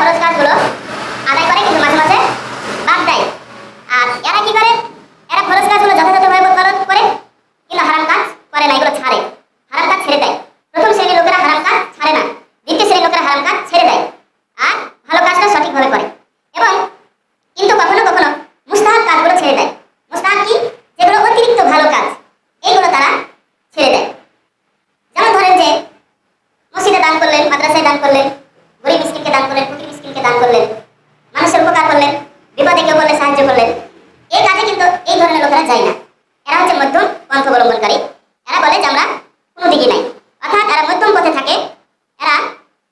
খরচ কাজগুলো আদায় করে কিন্তু মাঝে মাঝে বাদ দেয়। আর এরা কি করে? এরা খরচ কাজগুলো যথাযথভাবে পালন করে, কিন্তু হারাম কাজ করে না, এগুলো ছাড়ে। হারাম কাজ ছেড়ে দেয়। প্রথম শ্রেণির লোকেরা হারাম কাজ ছাড়ে না। দ্বিতীয় শ্রেণির লোকেরা হারাম কাজ ছেড়ে দেয়। আর ভালো কাজটা সঠিকভাবে করে। এবং কিন্তু কখনো কখনো মুস্তাহাব কাজগুলো ছেড়ে দেয়। মুস্তাহাব কি? যেগুলো অতিরিক্ত ভালো কাজ এইগুলো তারা ছেড়ে দেয়। যেমন ধরেন যে, মসজিদে দান করলেন, মাদ্রাসায় দান করলেন, গরিব মিসকিনকে দান করলেন কে দান করলেন, মানুষের উপকার করলেন, বিপদে কেউ বললে সাহায্য করলেন। এই কাজে কিন্তু এই ধরনের লোকেরা যায় না। এরা হচ্ছে মধ্যম পন্থ অবলম্বনকারী এরা বলে যে আমরা কোনো দিকে নাই। অর্থাৎ এরা মধ্যম পথে থাকে, এরা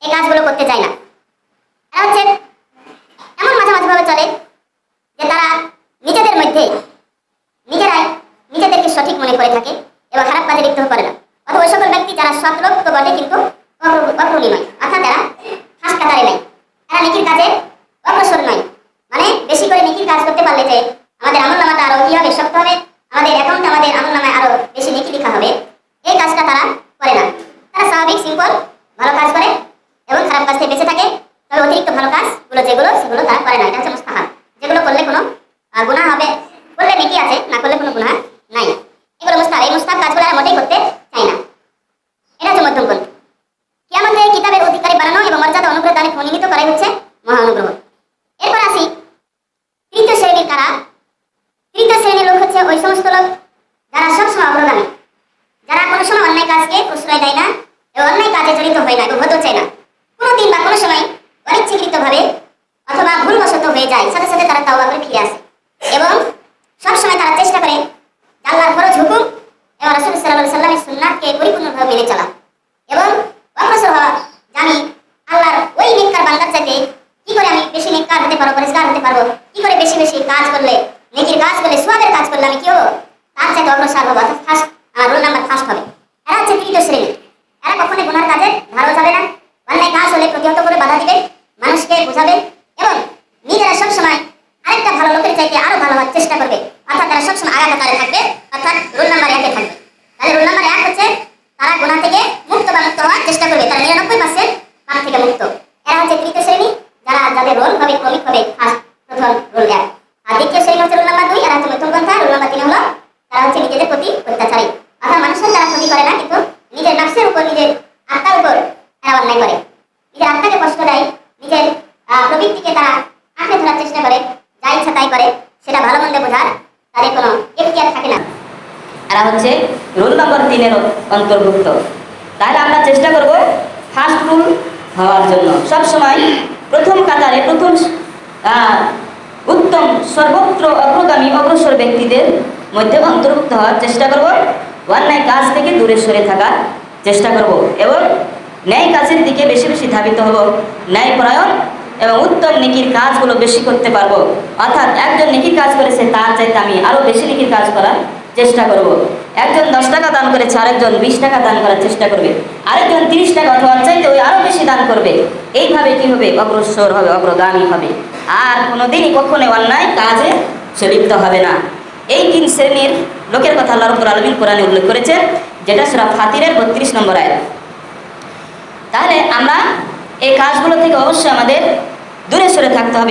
এই কাজগুলো করতে যায় না। এরা হচ্ছে এমন মাঝে মাঝেভাবে চলে যে তারা নিজেদের মধ্যে নিজেরাই নিজেদেরকে সঠিক মনে করে থাকে এবং খারাপ কাজে লিপ্ত করে না। অথবা ওই সকল ব্যক্তি যারা সৎ লোক তো বটে, কিন্তু যেগুলো, সেগুলো তারা করে না, এটা হচ্ছে মুস্তাহাব। যেগুলো করলে কোনো গুনাহ হবে, করলে নেকি আছে, না করলে কোনো গুনাহ নাই। এগুলো মুস্তাহাব, এই মুস্তাহাব কাজগুলো আর মোটেই করতে চায় না। এটা হচ্ছে মধ্যম পন্থী কিয়ামতে কিতাবের অধিকারী বানানো এবং মর্যাদা অনুগ্রহ দানে মনোনীত করাই হচ্ছে মহা অনুগ্রহ। এরপর আসি, তৃতীয় শ্রেণির কারা? তৃতীয় শ্রেণির লোক হচ্ছে ওই সমস্ত লোক যারা সবসময় অগ্রগামী। যারা কোনো সময় অন্যায় কাজকে প্রশ্রয় দেয় না, এবং অন্যায় কাজে জড়িত হয় না এবং হতে চায় না কোনো দিন বা কোনো সময় অনিচ্ছাকৃত ভাবে অথবা ভুলবশত হয়ে যায় সাথে সাথে তারা তাওবা করে ফিরে আসে এবং সবসময় তারা চেষ্টা করে আল্লাহর ফরজ হুকুম এবং রাসূল সাল্লাল্লাহু আলাইহি সাল্লামের সুন্নাহকে পরিপূর্ণভাবে মেনে চলা এবং অগ্রসর হওয়া জানি আল্লাহর ওই নেককার বান্দার চাইতে কি করে আমি বেশি নেককার হতে পারব পরিষ্কার হতে পারব কি করে বেশি বেশি কাজ করলে নেকির কাজ করলে সোয়াবের কাজ করলে আমি কি হব? তার চাইতে অগ্রসর হব অর্থাৎ ফার্স্ট আমার রোল নাম্বার ফার্স্ট হবে এরা হচ্ছে তৃতীয় শ্রেণি। এরা কখনোই গুনার কাজে ধারও যাবে না। অন্যায় কাজ হলে প্রতিহত করে বাধা দিবে, মানুষকে বোঝাবে এবং নিজেরা সবসময় আরেকটা ভালো লোকের চাইতে আরও ভালো হওয়ার চেষ্টা করবে। অর্থাৎ তারা সবসময় আগা কাতারে থাকবে, অর্থাৎ রোল নাম্বার একে থাকবে। তাহলে রোল নাম্বার এক হচ্ছে তারা গুণা থেকে মুক্ত বা মুক্ত হওয়ার চেষ্টা করবে। তারা নিরানব্বই পার্সেন্ট পাপ থেকে মুক্ত। এরা হচ্ছে তৃতীয় শ্রেণি, যারা যাদের রোল হবে ক্রমিক হবে ফার্স্ট প্রথম রোল এক আর দ্বিতীয় শ্রেণি হচ্ছে রোল নাম্বার দুই এরা হচ্ছে মধ্যম পন্থা রোল নাম্বার তিন হলো তারা হচ্ছে নিজেদের প্রতি অত্যাচারী অর্থাৎ মানুষের তারা ক্ষতি করে না কিন্তু নিজের নফসের উপর নিজের আত্মার উপর এরা অন্যায় করে নিজের আত্মাকে কষ্ট দেয় নিজের আহ, প্রবৃত্তিকে তারা আঁকড়ে ধরার চেষ্টা করে যা করে, সেটা ভালো বোঝার তাদের কোনো এখতিয়ার থাকে না। এরা হচ্ছে নম্বর তিনের অন্তর্ভুক্ত। তাহলে আমরা চেষ্টা করব ফার্স্ট রুল হওয়ার জন্য। প্রথম কাতারে প্রথম উত্তম, সর্বত্র অগ্রগামী, অগ্রসর ব্যক্তিদের মধ্যে অন্তর্ভুক্ত হওয়ার চেষ্টা করব। অন্যায় কাজ থেকে দূরে সরে থাকার চেষ্টা করব এবং ন্যায় কাজের দিকে বেশি বেশি ধাবিত হব। ন্যায় পরায়ণ এবং উত্তম নেকির কাজগুলো বেশি করতে পারব। অর্থাৎ একজন নেকির কাজ করেছে, তার চাইতে আমি আরও বেশি নেকির কাজ করার চেষ্টা করব। একজন দশ টাকা দান করেছে, আরেকজন বিশ টাকা দান করার চেষ্টা করবে। আরেকজন তিরিশ টাকা অথবা চাইতে ওই আরও বেশি দান করবে। এইভাবে কি হবে? অগ্রসর হবে, অগ্রগামী হবে। আর কোনোদিনই কখনো অন্যায় কাজে সে লিপ্ত হবে না। এই তিন শ্রেণির লোকের কথা আল্লাহ রব্বুল আলমিন কোরআনে উল্লেখ করেছেন যেটা সুরা ফাতিরের বত্রিশ নম্বর আয়াত। তাহলে আমরা এই কাজগুলো থেকে অবশ্যই আমাদের দূরে সরে থাকতে হবে।